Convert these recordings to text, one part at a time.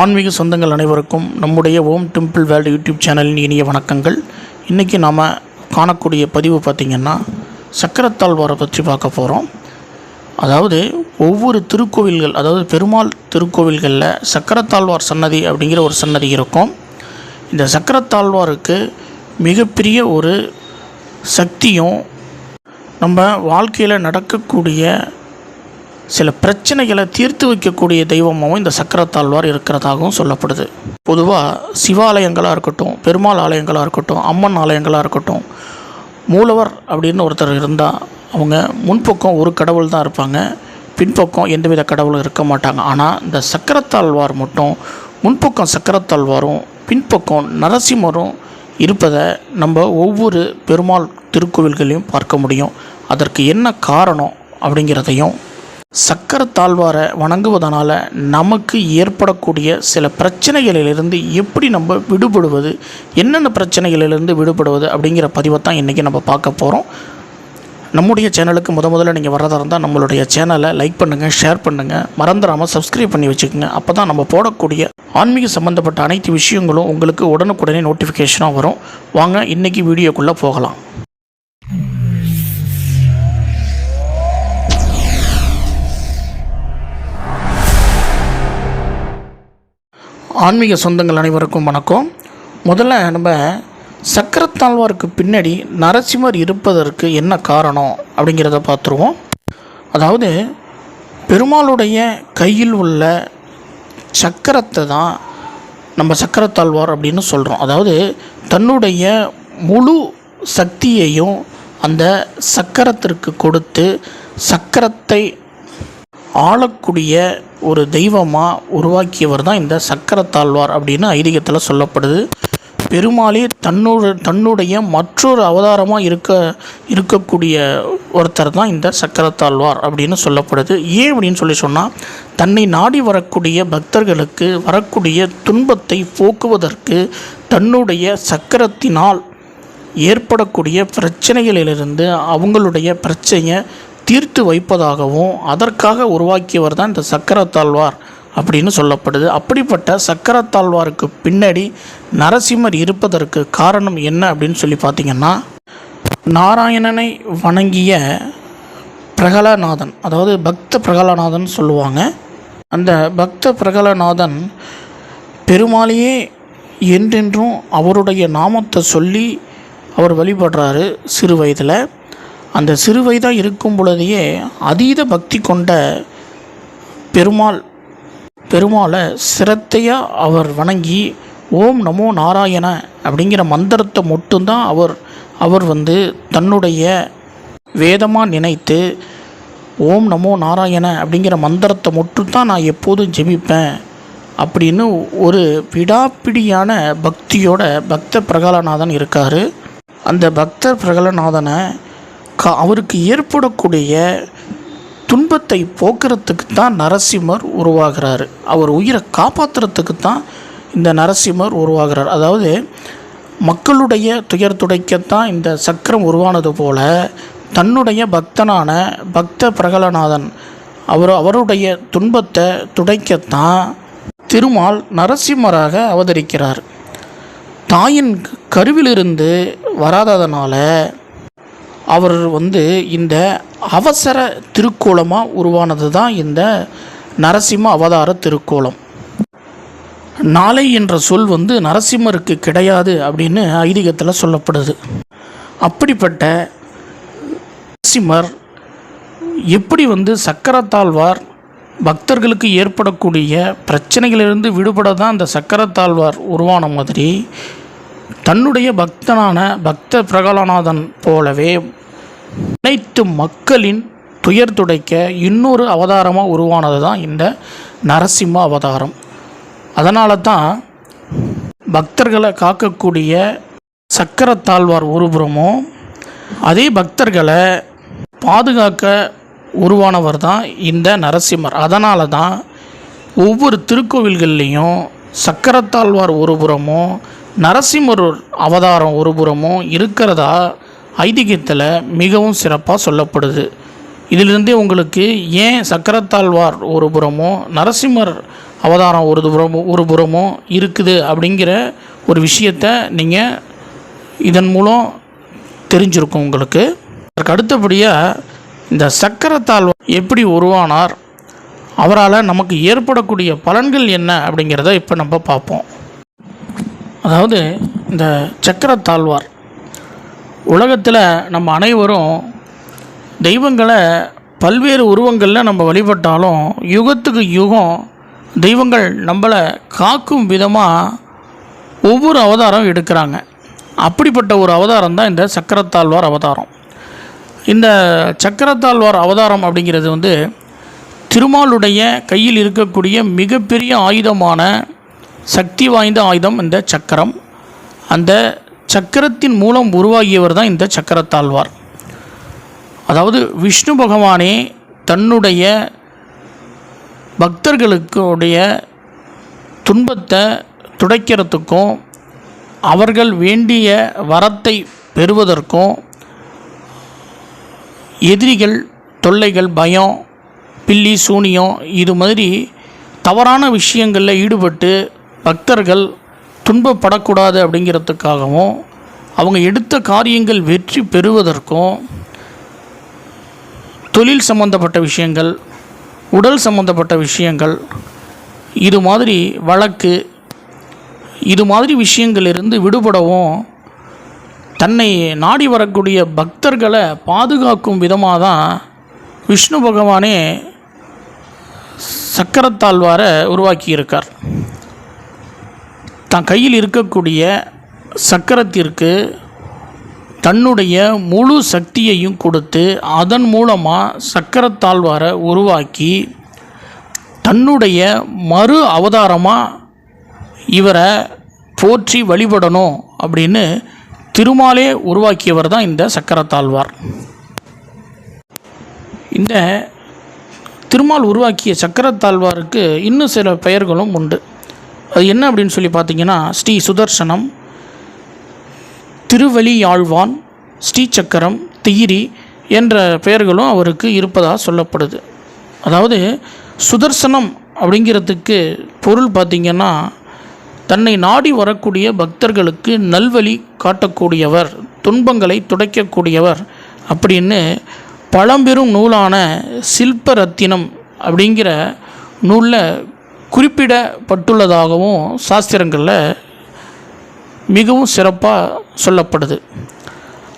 ஆன்மீக சொந்தங்கள் அனைவருக்கும் நம்முடைய ஓம் டெம்பிள் வேர்ல்டு யூடியூப் சேனலின் இனிய வணக்கங்கள். இன்றைக்கி நாம் காணக்கூடிய பதிவு பார்த்திங்கன்னா சக்கரத்தாழ்வாரை பற்றி பார்க்க போகிறோம் அதாவது ஒவ்வொரு திருக்கோவில்கள் அதாவது பெருமாள் திருக்கோவில்களில் சக்கரத்தாழ்வார் சன்னதி அப்படிங்கிற ஒரு சன்னதி இருக்கும். இந்த சக்கரத்தாழ்வாருக்கு மிகப்பெரிய ஒரு சக்தியும் நம்ம வாழ்க்கையில் நடக்கக்கூடிய சில பிரச்சனைகளை தீர்த்து வைக்கக்கூடிய தெய்வமாகவும் இந்த சக்கரத்தாழ்வார் இருக்கிறதாகவும் சொல்லப்படுது. பொதுவாக சிவாலயங்களாக இருக்கட்டும் பெருமாள் ஆலயங்களாக இருக்கட்டும் அம்மன் ஆலயங்களாக இருக்கட்டும் மூலவர் அப்படின்னு ஒருத்தர் இருந்தால் அவங்க முன்பக்கம் ஒரு கடவுள் தான் இருப்பாங்க. பின்பக்கம் எந்தவித கடவுளும் இருக்க மாட்டாங்க. ஆனால் இந்த சக்கரத்தாழ்வார் மட்டும் முன்பக்கம் சக்கரத்தாழ்வாரும் பின்பக்கம் நரசிம்மரும் இருப்பதை நம்ம ஒவ்வொரு பெருமாள் திருக்கோவில்களையும் பார்க்க முடியும். அதற்கு என்ன காரணம் அப்படிங்கிறதையும் சக்கரத்தாழ்வாரை வணங்குவதனால் நமக்கு ஏற்படக்கூடிய சில பிரச்சனைகளிலிருந்து எப்படி நம்ம விடுபடுவது என்னென்ன பிரச்சனைகளிலிருந்து விடுபடுவது அப்படிங்கிற பதிவை தான் இன்றைக்கி நம்ம பார்க்க போகிறோம் நம்முடைய சேனலுக்கு முத முதல்ல நீங்கள் வரதாக இருந்தால் நம்மளுடைய சேனலை லைக் பண்ணுங்கள் ஷேர் பண்ணுங்கள் மறந்துடாமல் சப்ஸ்கிரைப் பண்ணி வச்சுக்கோங்க. அப்போ தான் நம்ம போடக்கூடிய ஆன்மீக சம்மந்தப்பட்ட அனைத்து விஷயங்களும் உங்களுக்கு உடனுக்குடனே நோட்டிஃபிகேஷனாக வரும். வாங்க இன்றைக்கி வீடியோக்குள்ளே போகலாம். ஆன்மீக சொந்தங்கள் அனைவருக்கும் வணக்கம். முதல்ல நம்ம சக்கரத்தாழ்வாருக்கு பின்னாடி நரசிம்மர் இருப்பதற்கு என்ன காரணம் அப்படிங்கிறத பார்த்துருவோம். அதாவது பெருமாளுடைய கையில் உள்ள சக்கரத்தை தான் நம்ம சக்கரத்தாழ்வார் அப்படின்னு சொல்கிறோம் அதாவது தன்னுடைய முழு சக்தியையும் அந்த சக்கரத்திற்கு கொடுத்து சக்கரத்தை ஆளக்கூடிய ஒரு தெய்வமாக உருவாக்கியவர் தான் இந்த சக்கரத்தாழ்வார் அப்படின்னு ஐதீகத்தில் சொல்லப்படுது. பெருமாளே தன்னோட தன்னுடைய மற்றொரு அவதாரமாக இருக்க இருக்கக்கூடிய ஒருத்தர் தான் இந்த சக்கரத்தாழ்வார் அப்படின்னு சொல்லப்படுது. ஏன் அப்படின்னு சொல்லி சொன்னால் தன்னை நாடி வரக்கூடிய பக்தர்களுக்கு வரக்கூடிய துன்பத்தை போக்குவதற்கு தன்னுடைய சக்கரத்தினால் ஏற்படக்கூடிய பிரச்சனைகளிலிருந்து அவங்களுடைய பிரச்சனையை தீர்த்து வைப்பதாகவும் அதற்காக உருவாக்கியவர் தான் இந்த சக்கரத்தாழ்வார் அப்படின்னு சொல்லப்படுது. அப்படிப்பட்ட சக்கரத்தாழ்வாருக்கு பின்னாடி நரசிம்மர் இருப்பதற்கு காரணம் என்ன அப்படின்னு சொல்லி பார்த்தீங்கன்னா நாராயணனை வணங்கிய பிரகலநாதன் அதாவது பக்த பிரகலநாதன் சொல்லுவாங்க. அந்த பக்த பிரகலநாதன் பெருமாளையே என்றென்றும் அவருடைய நாமத்தை சொல்லி அவர் வழிபடுறாரு சிறு வயதில். அந்த சிறு வயதாக இருக்கும் பொழுதையே அதீத பக்தி கொண்ட பெருமாள் பெருமாளை சிரத்தையாக அவர் வணங்கி ஓம் நமோ நாராயண அப்படிங்கிற மந்திரத்தை மட்டும்தான் அவர் அவர் வந்து தன்னுடைய வேதமாக நினைத்து ஓம் நமோ நாராயண அப்படிங்கிற மந்திரத்தை மட்டும்தான் நான் எப்போதும் ஜெபிப்பேன் அப்படின்னு ஒரு விடாப்பிடியான பக்தியோட பக்த பிரகலநாதன் இருக்கார். அந்த பக்தர் பிரகலநாதனை அவருக்கு ஏற்படக்கூடிய துன்பத்தை போக்குறதுக்கு தான் நரசிம்மர் உருவாகிறார். அவர் உயிரை காப்பாற்றுறதுக்கு தான் இந்த நரசிம்மர் உருவாகிறார். அதாவது மக்களுடைய துயர் துடைக்கத்தான் இந்த சக்கரம் உருவானது போல தன்னுடைய பக்தனான பக்த பிரகலநாதன் அவர் அவருடைய துன்பத்தை துடைக்கத்தான் திருமால் நரசிம்மராக அவதரிக்கிறார். தாயின் கருவிலிருந்து வராததனால அவர் வந்து இந்த அவசர திருக்கோலமாக உருவானது தான் இந்த நரசிம்ம அவதார திருக்கோலம். நாளை என்ற சொல் வந்து நரசிம்மருக்கு கிடையாது அப்படின்னு ஐதீகத்தில் சொல்லப்படுது. அப்படிப்பட்ட நரசிம்மர் எப்படி வந்து சக்கரத்தாழ்வார் பக்தர்களுக்கு ஏற்படக்கூடிய பிரச்சனைகளிலிருந்து விடுபட தான் இந்த சக்கரத்தாழ்வார் உருவான மாதிரி தன்னுடைய பக்தனான பக்த பிரகலநாதன் போலவே அனைத்து மக்களின் துயர் துடைக்க இன்னொரு அவதாரமாக உருவானது தான் இந்த நரசிம்ம அவதாரம். அதனால தான் பக்தர்களை காக்கக்கூடிய சக்கரத்தாழ்வார் ஒருபுறமும் அதே பக்தர்களை பாதுகாக்க உருவானவர் தான் இந்த நரசிம்மர். அதனால தான் ஒவ்வொரு திருக்கோவில்கள்லேயும் சக்கரத்தாழ்வார் ஒருபுறமும் நரசிம்மர் அவதாரம் ஒரு புறமும் இருக்கிறதா? ஐதீகத்தில் மிகவும் சிறப்பாக சொல்லப்படுது. இதிலிருந்தே உங்களுக்கு ஏன் சக்கரத்தாழ்வார் ஒரு புறமும் நரசிம்மர் அவதாரம் ஒரு புறமோ ஒரு புறமோ இருக்குது அப்படிங்கிற ஒரு விஷயத்த நீங்கள் இதன் மூலம் தெரிஞ்சிருக்கும் உங்களுக்கு. அதற்கு அடுத்தபடியாக இந்த சக்கரத்தாழ்வார் எப்படி உருவானார் அவரால் நமக்கு ஏற்படக்கூடிய பலன்கள் என்ன அப்படிங்கிறத இப்போ நம்ம பார்ப்போம். அதாவது இந்த சக்கரத்தாழ்வார் உலகத்தில் நம்ம அனைவரும் தெய்வங்களை பல்வேறு உருவங்களில் நம்ம வழிபட்டாலும் யுகத்துக்கு யுகம் தெய்வங்கள் நம்மளை காக்கும் விதமாக ஒவ்வொரு அவதாரம் எடுக்கிறாங்க. அப்படிப்பட்ட ஒரு அவதாரம் தான் இந்த சக்கரத்தாழ்வார் அவதாரம். இந்த சக்கரத்தாழ்வார் அவதாரம் அப்படிங்கிறது வந்து திருமாலுடைய கையில் இருக்கக்கூடிய மிகப்பெரிய ஆயுதமான சக்தி வாய்ந்த ஆயுதம் இந்த சக்கரம். அந்த சக்கரத்தின் மூலம் உருவாகியவர் தான் இந்த சக்கரத்தாழ்வார். அதாவது விஷ்ணு பகவானே தன்னுடைய பக்தர்களுக்குடைய துன்பத்தை துடைக்கிறதுக்கும் அவர்கள் வேண்டிய வரத்தை பெறுவதற்கும் எதிரிகள் தொல்லைகள் பயம் பில்லி சூனியம் இது மாதிரி தவறான விஷயங்களில் ஈடுபட்டு பக்தர்கள் துன்பப்படக்கூடாது அப்படிங்கிறதுக்காகவும் அவங்க எடுத்த காரியங்கள் வெற்றி பெறுவதற்கும் தொழில் சம்பந்தப்பட்ட விஷயங்கள் உடல் சம்பந்தப்பட்ட விஷயங்கள் இது மாதிரி வழக்கு இது மாதிரி விஷயங்களிலிருந்து விடுபடவும் தன்னை நாடி வரக்கூடிய பக்தர்களை பாதுகாக்கும் விதமாக தான் விஷ்ணு பகவானே சக்கரத்தாழ்வாரை உருவாக்கியிருக்கார். தன் கையில் இருக்கக்கூடிய சக்கரத்திற்கு தன்னுடைய முழு சக்தியையும் கொடுத்து அதன் மூலமாக சக்கரத்தாழ்வாரை உருவாக்கி தன்னுடைய மறு அவதாரமாக இவரை போற்றி வழிபடணும் அப்படின்னு திருமாலே உருவாக்கியவர் தான் இந்த சக்கரத்தாழ்வார். இந்த திருமால் உருவாக்கிய சக்கரத்தாழ்வாருக்கு இன்னும் சில பெயர்களும் உண்டு. அது என்ன அப்படின்னு சொல்லி பார்த்தீங்கன்னா ஸ்ரீ சுதர்சனம் திருவலியாழ்வான் ஸ்ரீசக்கரம் திகிரி என்ற பெயர்களும் அவருக்கு இருப்பதாக சொல்லப்படுது. அதாவது சுதர்சனம் அப்படிங்கிறதுக்கு பொருள் பார்த்திங்கன்னா தன்னை நாடி வரக்கூடிய பக்தர்களுக்கு நல்வழி காட்டக்கூடியவர் துன்பங்களை துடைக்கக்கூடியவர் அப்படின்னு பழம்பெரும் நூலான சில்ப ரத்தினம் அப்படிங்கிற நூலில் குறிப்பிடப்பட்டுள்ளதாகவும் சாஸ்திரங்களில் மிகவும் சிறப்பாக சொல்லப்படுது.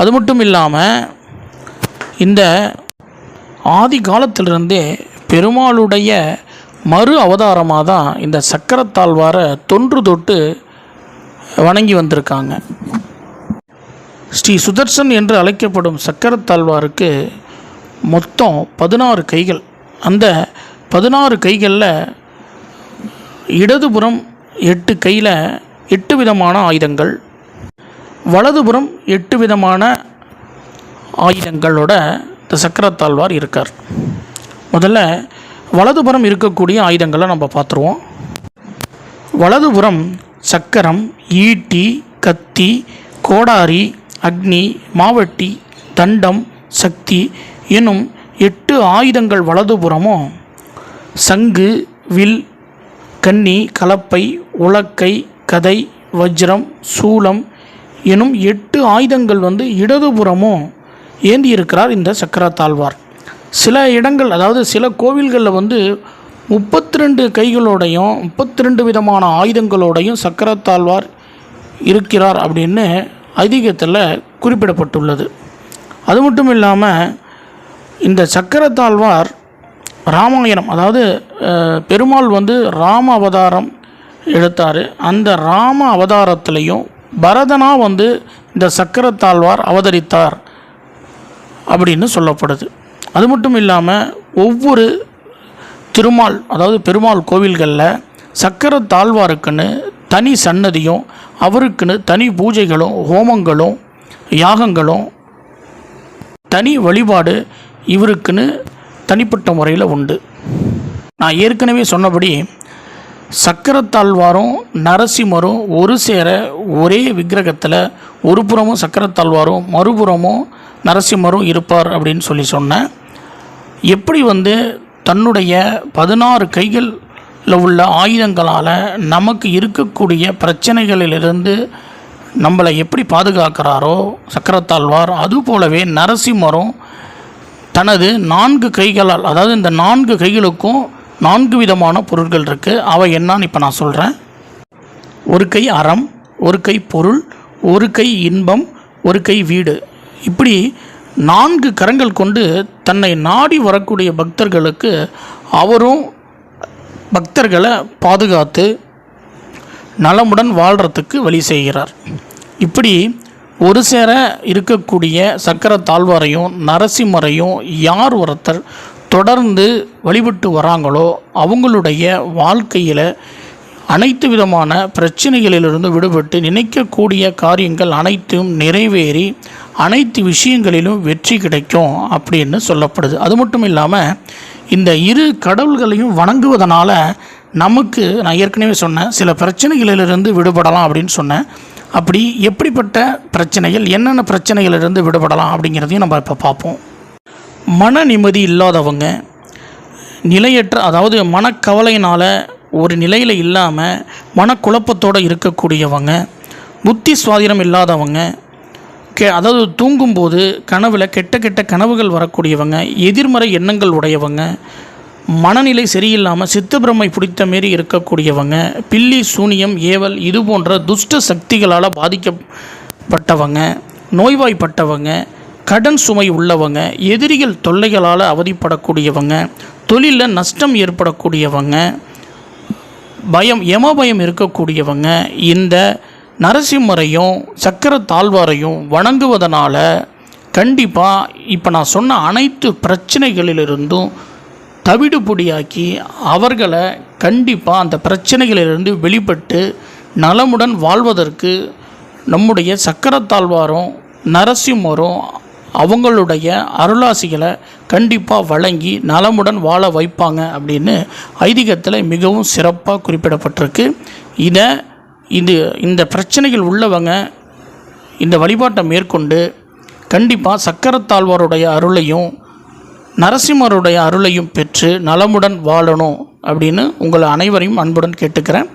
அது மட்டும் இல்லாமல் இந்த ஆதி காலத்திலிருந்தே பெருமாளுடைய மறு அவதாரமாக தான் இந்த சக்கரத்தாழ்வாரை தொன்று தொட்டு வணங்கி வந்திருக்காங்க. ஸ்ரீ சுதர்சன் என்று அழைக்கப்படும் சக்கரத்தாழ்வாருக்கு மொத்தம் பதினாறு கைகள். அந்த பதினாறு கைகளில் இடதுபுறம் எட்டு கையில் எட்டு விதமான ஆயுதங்கள் வலதுபுறம் எட்டு விதமான ஆயுதங்களோட இந்த சக்கரத்தாழ்வார் இருக்கார். முதல்ல வலதுபுறம் இருக்கக்கூடிய ஆயுதங்களை நம்ம பார்த்துருவோம். வலதுபுறம் சக்கரம் ஈட்டி கத்தி கோடாரி அக்னி மாவட்டி தண்டம் சக்தி எனும் எட்டு ஆயுதங்கள் வலதுபுறமும் சங்கு வில் கன்னி கலப்பை உலக்கை கதை வஜ்ரம் சூலம் எனும் எட்டு ஆயுதங்கள் வந்து இடதுபுறமும் ஏந்தி இருக்கிறார் இந்த சக்கரத்தாழ்வார். சில இடங்கள் அதாவது சில கோவில்களில் வந்து முப்பத்தி ரெண்டு கைகளோடையும் முப்பத்தி ரெண்டு விதமான ஆயுதங்களோடையும் சக்கரத்தாழ்வார் இருக்கிறார் அப்படின்னு ஐதீகத்தில் குறிப்பிடப்பட்டுள்ளது. அது மட்டும் இல்லாமல் இந்த சக்கரத்தாழ்வார் ராமாயணம் அதாவது பெருமாள் வந்து ராம அவதாரம் எடுத்தார். அந்த ராம அவதாரத்துலேயும் பரதனா வந்து இந்த சக்கரத்தாழ்வார் அவதரித்தார் அப்படின்னு சொல்லப்படுது. அது மட்டும் இல்லாமல் ஒவ்வொரு திருமால் அதாவது பெருமாள் கோவில்களில் சக்கர தாழ்வாருக்குன்னு தனி சன்னதியும் அவருக்குன்னு தனி பூஜைகளும் ஹோமங்களும் யாகங்களும் தனி வழிபாடு இவருக்குன்னு தனிப்பட்ட முறையில் உண்டு. நான் ஏற்கனவே சொன்னபடி சக்கரத்தாழ்வாரும் நரசிம்மரும் ஒரு சேர ஒரே விக்கிரகத்தில் ஒரு புறமும் சக்கரத்தாழ்வாரும் மறுபுறமும் நரசிம்மரும் இருப்பார் அப்படின்னு சொல்லி சொன்னேன் எப்படி வந்து தன்னுடைய பதினாறு கைகளில் உள்ள ஆயுதங்களால் நமக்கு இருக்கக்கூடிய பிரச்சனைகளிலிருந்து நம்மளை எப்படி பாதுகாக்கிறாரோ சக்கரத்தாழ்வார் அதுபோலவே நரசிம்மரும் தனது நான்கு கைகளால் அதாவது இந்த நான்கு கைகளுக்கும் நான்கு விதமான பொருட்கள் இருக்குது அவை என்னான்னு இப்போ நான் சொல்கிறேன் ஒரு கை அறம் ஒரு கை பொருள் ஒரு கை இன்பம் ஒரு கை வீடு. இப்படி நான்கு கரங்கள் கொண்டு தன்னை நாடி வரக்கூடிய பக்தர்களுக்கு அவரும் பக்தர்களை பாதுகாத்து நலமுடன் வாழ்கிறதுக்கு வழி செய்கிறார். இப்படி ஒரு சேர இருக்கக்கூடிய சக்கர தாழ்வாரையும் நரசிம்மரையும் யார் ஒருத்தர் தொடர்ந்து வழிபட்டு வராங்களோ அவங்களுடைய வாழ்க்கையில் அனைத்து விதமான பிரச்சனைகளிலிருந்து விடுபட்டு நினைக்கக்கூடிய காரியங்கள் அனைத்தும் நிறைவேறி அனைத்து விஷயங்களிலும் வெற்றி கிடைக்கும் அப்படின்னு சொல்லப்படுது. அது மட்டும் இல்லாமல் இந்த இரு கடவுள்களையும் வணங்குவதனால நமக்கு நான் ஏற்கனவே சொன்னேன் சில பிரச்சனைகளிலிருந்து விடுபடலாம் அப்படின்னு சொன்னேன் அப்படி எப்படிப்பட்ட பிரச்சனைகள் என்னென்ன பிரச்சனைகளிலிருந்து விடுபடலாம் அப்படிங்கிறதையும் நம்ம இப்போ பார்ப்போம். மன நிம்மதி இல்லாதவங்க நிலையற்ற அதாவது மனக்கவலையினால் ஒரு நிலையில் இல்லாமல் மனக்குழப்பத்தோடு இருக்கக்கூடியவங்க புத்தி சுவாதீனம் இல்லாதவங்க கெ அதாவது தூங்கும்போது கனவில் கெட்ட கெட்ட கனவுகள் வரக்கூடியவங்க எதிர்மறை எண்ணங்கள் உடையவங்க மனநிலை சரியில்லாமல் சித்தப்பிரமை பிடித்த மாரி இருக்கக்கூடியவங்க பில்லி சூனியம் ஏவல் இது போன்ற துஷ்ட சக்திகளால் பாதிக்கப்பட்டவங்க நோய்வாய்ப்பட்டவங்க கடன் சுமை உள்ளவங்க எதிரிகள் தொல்லைகளால் அவதிப்படக்கூடியவங்க தொழிலில் நஷ்டம் ஏற்படக்கூடியவங்க பயம் யம பயம் இருக்கக்கூடியவங்க இந்த நரசிம்மரையும் சக்கர தாழ்வாரையும் வணங்குவதனால் கண்டிப்பாக இப்போ நான் சொன்ன அனைத்து பிரச்சனைகளிலிருந்தும் தவிடு பொடியாக்கி அவர்களை கண்டிப்பாக அந்த பிரச்சனைகளிலிருந்து வெளிப்பட்டு நலமுடன் வாழ்வதற்கு நம்முடைய சக்கரத்தாழ்வாரும் நரசிம்மரும் அவங்களுடைய அருளாசிகளை கண்டிப்பாக வழங்கி நலமுடன் வாழ வைப்பாங்க அப்படின்னு ஐதீகத்தில் மிகவும் சிறப்பாக குறிப்பிடப்பட்டிருக்கு. இதை இது இந்த பிரச்சனைகள் உள்ளவங்க இந்த வழிபாட்டை மேற்கொண்டு கண்டிப்பாக சக்கரத்தாழ்வாருடைய அருளையும் நரசிம்மருடைய அருளையும் பெற்று நலமுடன் வாழணும் அப்படின்னு உங்கள் அனைவரையும் அன்புடன் கேட்டுக்கிறேன்.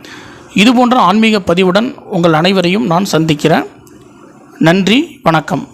இது போன்ற ஆன்மீக பதிவுடன் உங்கள் அனைவரையும் நான் சந்திக்கிறேன். நன்றி வணக்கம்.